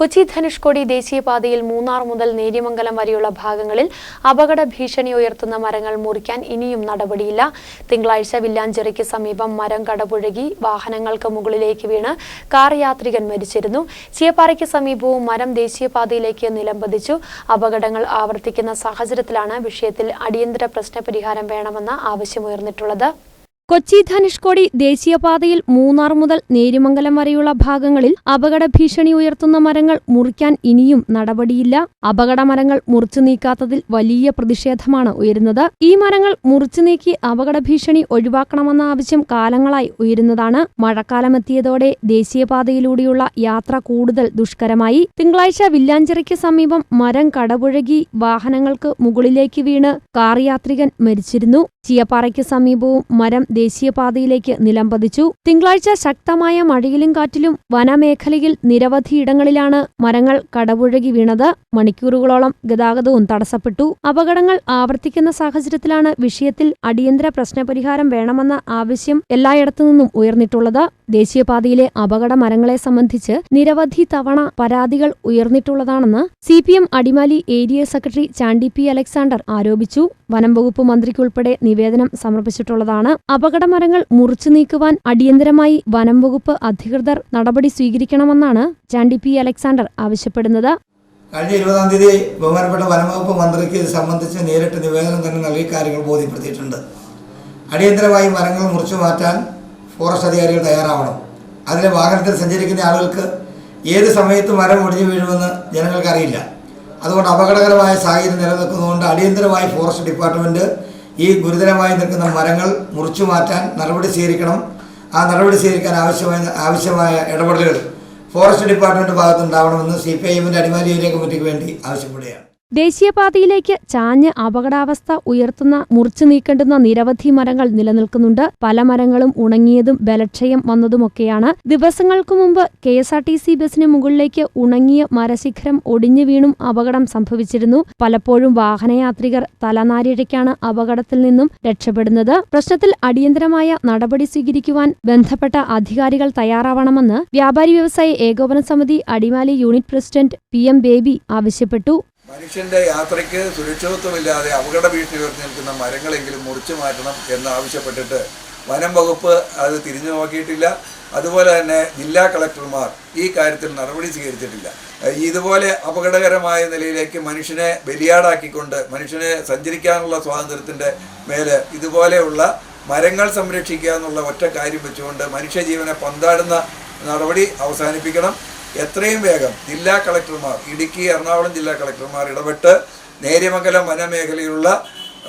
കൊച്ചി ധനുഷ്കോടി ദേശീയപാതയിൽ മൂന്നാർ മുതൽ നേര്യമംഗലം വരെയുള്ള ഭാഗങ്ങളിൽ അപകട ഭീഷണി ഉയർത്തുന്ന മരങ്ങൾ മുറിക്കാൻ ഇനിയും നടപടിയില്ല. തിങ്കളാഴ്ച വില്ലാഞ്ചിറയ്ക്ക് സമീപം മരം കടപുഴകി വാഹനങ്ങൾക്ക് മുകളിലേക്ക് വീണ് കാർ യാത്രികൻ മരിച്ചിരുന്നു. ചീയപ്പാറയ്ക്ക് സമീപവും മരം ദേശീയപാതയിലേക്ക് നിലംപതിച്ചു. അപകടങ്ങൾ ആവർത്തിക്കുന്ന സാഹചര്യത്തിലാണ് വിഷയത്തിൽ അടിയന്തര പ്രശ്നപരിഹാരം വേണമെന്ന ആവശ്യമുയർന്നിട്ടുള്ളത് കൊച്ചി ധനുഷ്കോടി ദേശീയപാതയിൽ മൂന്നാർ മുതൽ നേരിമംഗലം വരെയുള്ള ഭാഗങ്ങളിൽ അപകട ഭീഷണി ഉയർത്തുന്ന മരങ്ങൾ മുറിക്കാൻ ഇനിയും നടപടിയില്ല. അപകട മരങ്ങൾ മുറിച്ചു നീക്കാത്തതിൽ വലിയ പ്രതിഷേധമാണ് ഉയരുന്നത്. ഈ മരങ്ങൾ മുറിച്ചു നീക്കി അപകട ഭീഷണി ഒഴിവാക്കണമെന്ന ആവശ്യം കാലങ്ങളായി ഉയരുന്നതാണ്. മഴക്കാലമെത്തിയതോടെ ദേശീയപാതയിലൂടെയുള്ള യാത്ര കൂടുതൽ ദുഷ്കരമായി. തിങ്കളാഴ്ച വില്ലാഞ്ചിറയ്ക്ക് സമീപം മരം കടപുഴകി വാഹനങ്ങൾക്ക് മുകളിലേക്ക് വീണ് കാർ യാത്രികൻ മരിച്ചിരുന്നു. ചിയപ്പാറയ്ക്ക് സമീപവും മരം ദേശീയപാതയിലേക്ക് നിലംപതിച്ചു തിങ്കളാഴ്ച ശക്തമായ മഴയിലും കാറ്റിലും വനമേഖലയിൽ നിരവധിയിടങ്ങളിലാണ് മരങ്ങൾ കടപുഴകി വീണത്. മണിക്കൂറുകളോളം ഗതാഗതവും തടസ്സപ്പെട്ടു. അപകടങ്ങൾ ആവർത്തിക്കുന്ന സാഹചര്യത്തിലാണ് വിഷയത്തിൽ അടിയന്തര പ്രശ്നപരിഹാരം വേണമെന്ന ആവശ്യം എല്ലായിടത്തുനിന്നും ഉയർന്നിട്ടുള്ളത്. ദേശീയപാതയിലെ അപകട മരങ്ങളെ സംബന്ധിച്ച് നിരവധി തവണ പരാതികൾ ഉയർന്നിട്ടുള്ളതാണെന്ന് C P M Adimali area secretary Chandy P Alexander ആരോപിച്ചു. വനംവകുപ്പ് മന്ത്രിക്കുൾപ്പെടെ നിവേദനം സമർപ്പിച്ചിട്ടുള്ളതാണ്. അപകട മരങ്ങൾ മുറിച്ചു നീക്കുവാൻ അടിയന്തരമായി വനംവകുപ്പ് അധികൃതർ നടപടി സ്വീകരിക്കണമെന്നാണ് ചാണ്ടി പി അലക്സാണ്ടർ ആവശ്യപ്പെടുന്നത്. കഴിഞ്ഞ ഇരുപതാം തീയതി ബഹുമാനപ്പെട്ട വനംവകുപ്പ് മന്ത്രിക്ക് ഇത് സംബന്ധിച്ച് നേരിട്ട് നിവേദനം തന്നെ നൽകി കാര്യങ്ങൾ ബോധ്യപ്പെടുത്തിയിട്ടുണ്ട്. അടിയന്തരമായി മരങ്ങൾ മുറിച്ചു മാറ്റാൻ ഫോറസ്റ്റ് അധികാരികൾ തയ്യാറാവണം. അതിലെ വാഹനത്തിൽ സഞ്ചരിക്കുന്ന ആളുകൾക്ക് ഏത് സമയത്ത് മരം ഒടിഞ്ഞു വീഴുമെന്ന് ജനങ്ങൾക്കറിയില്ല അതുകൊണ്ട് അപകടകരമായ സാഹചര്യം നിലനിൽക്കുന്നതുകൊണ്ട് അടിയന്തരമായി ഫോറസ്റ്റ് ഡിപ്പാർട്ട്മെന്റ് ഈ ഗുരുതരമായി നിൽക്കുന്ന മരങ്ങൾ മുറിച്ചു മാറ്റാൻ നടപടി സ്വീകരിക്കണം. ആ നടപടി സ്വീകരിക്കാൻ ആവശ്യമായ ആവശ്യമായ ഇടപെടലുകൾ ഫോറസ്റ്റ് ഡിപ്പാർട്ട്മെന്റ് ഭാഗത്തുണ്ടാവണമെന്ന് സി പി ഐ എമ്മിന്റെ അടിമാലി ഏരിയ കമ്മിറ്റിക്ക് വേണ്ടി ആവശ്യപ്പെടുകയാണ്. ദേശീയപാതയിലേക്ക് ചാഞ്ഞ് അപകടാവസ്ഥ ഉയർത്തുന്ന മുറിച്ചു നീക്കേണ്ടുന്ന നിരവധി മരങ്ങൾ നിലനിൽക്കുന്നുണ്ട്. പല മരങ്ങളും ഉണങ്ങിയതും ബലക്ഷയം വന്നതുമൊക്കെയാണ്. ദിവസങ്ങൾക്കു മുമ്പ് K S R T C ബസിന് മുകളിലേക്ക് ഉണങ്ങിയ മരശിഖരം ഒടിഞ്ഞു വീണും അപകടം സംഭവിച്ചിരുന്നു. പലപ്പോഴും വാഹനയാത്രികർ തലനാരിഴയ്ക്കാണ് അപകടത്തിൽ നിന്നും രക്ഷപ്പെടുന്നത്. പ്രശ്നത്തിൽ അടിയന്തരമായ നടപടി സ്വീകരിക്കുവാൻ ബന്ധപ്പെട്ട അധികാരികൾ തയ്യാറാവണമെന്ന് വ്യാപാരി വ്യവസായ ഏകോപന സമിതി Adimali unit president P M Baby ആവശ്യപ്പെട്ടു. മനുഷ്യന്റെ യാത്രയ്ക്ക് സുരക്ഷിതത്വമില്ലാതെ അപകട ഭീഷണി ഉയർത്തി നിൽക്കുന്ന മരങ്ങളെങ്കിലും മുറിച്ചു മാറ്റണം എന്ന് ആവശ്യപ്പെട്ടിട്ട് വനം വകുപ്പ് അത് തിരിഞ്ഞു നോക്കിയിട്ടില്ല. അതുപോലെ തന്നെ ജില്ലാ കളക്ടർമാർ ഈ കാര്യത്തിൽ നടപടി സ്വീകരിച്ചിട്ടില്ല. ഇതുപോലെ അപകടകരമായ നിലയിലേക്ക് മനുഷ്യനെ ബലിയാടാക്കിക്കൊണ്ട് മനുഷ്യനെ സഞ്ചരിക്കാനുള്ള സ്വാതന്ത്ര്യത്തിന്റെ മേലെ ഇതുപോലെയുള്ള മരങ്ങൾ സംരക്ഷിക്കുക എന്നുള്ള ഒറ്റ കാര്യം വെച്ചുകൊണ്ട് മനുഷ്യജീവനെ പന്താടുന്ന നടപടി അവസാനിപ്പിക്കണം. എത്രയും വേഗം ജില്ലാ കളക്ടർമാർ ഇടുക്കി എറണാകുളം ജില്ലാ കളക്ടർമാർ ഇടപെട്ട് നേര്യമംഗലം വനമേഖലയിലുള്ള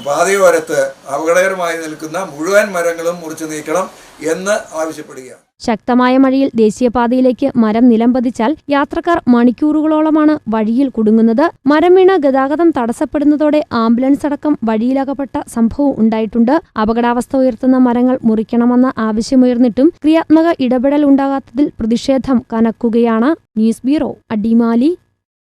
പാതയോരത്ത് അപകടകരമായി നിൽക്കുന്ന മുഴുവൻ മരങ്ങളും മുറിച്ചു നീക്കണം എന്ന് ആവശ്യപ്പെടുകയാണ്. ശക്തമായ മഴയിൽ ദേശീയപാതയിലേക്ക് മരം നിലംപതിച്ചാൽ യാത്രക്കാർ മണിക്കൂറുകളോളമാണ് വഴിയിൽ കുടുങ്ങുന്നത്. മരം വീണ് ഗതാഗതം തടസ്സപ്പെടുന്നതോടെ ആംബുലൻസ് അടക്കം വഴിയിലകപ്പെട്ട സംഭവം ഉണ്ടായിട്ടുണ്ട്. അപകടാവസ്ഥ ഉയർത്തുന്ന മരങ്ങൾ മുറിക്കണമെന്ന ആവശ്യമുയർന്നിട്ടും ക്രിയാത്മക ഇടപെടൽ ഉണ്ടാകാത്തതിൽ പ്രതിഷേധം കനക്കുകയാണ്. News bureau Adimali.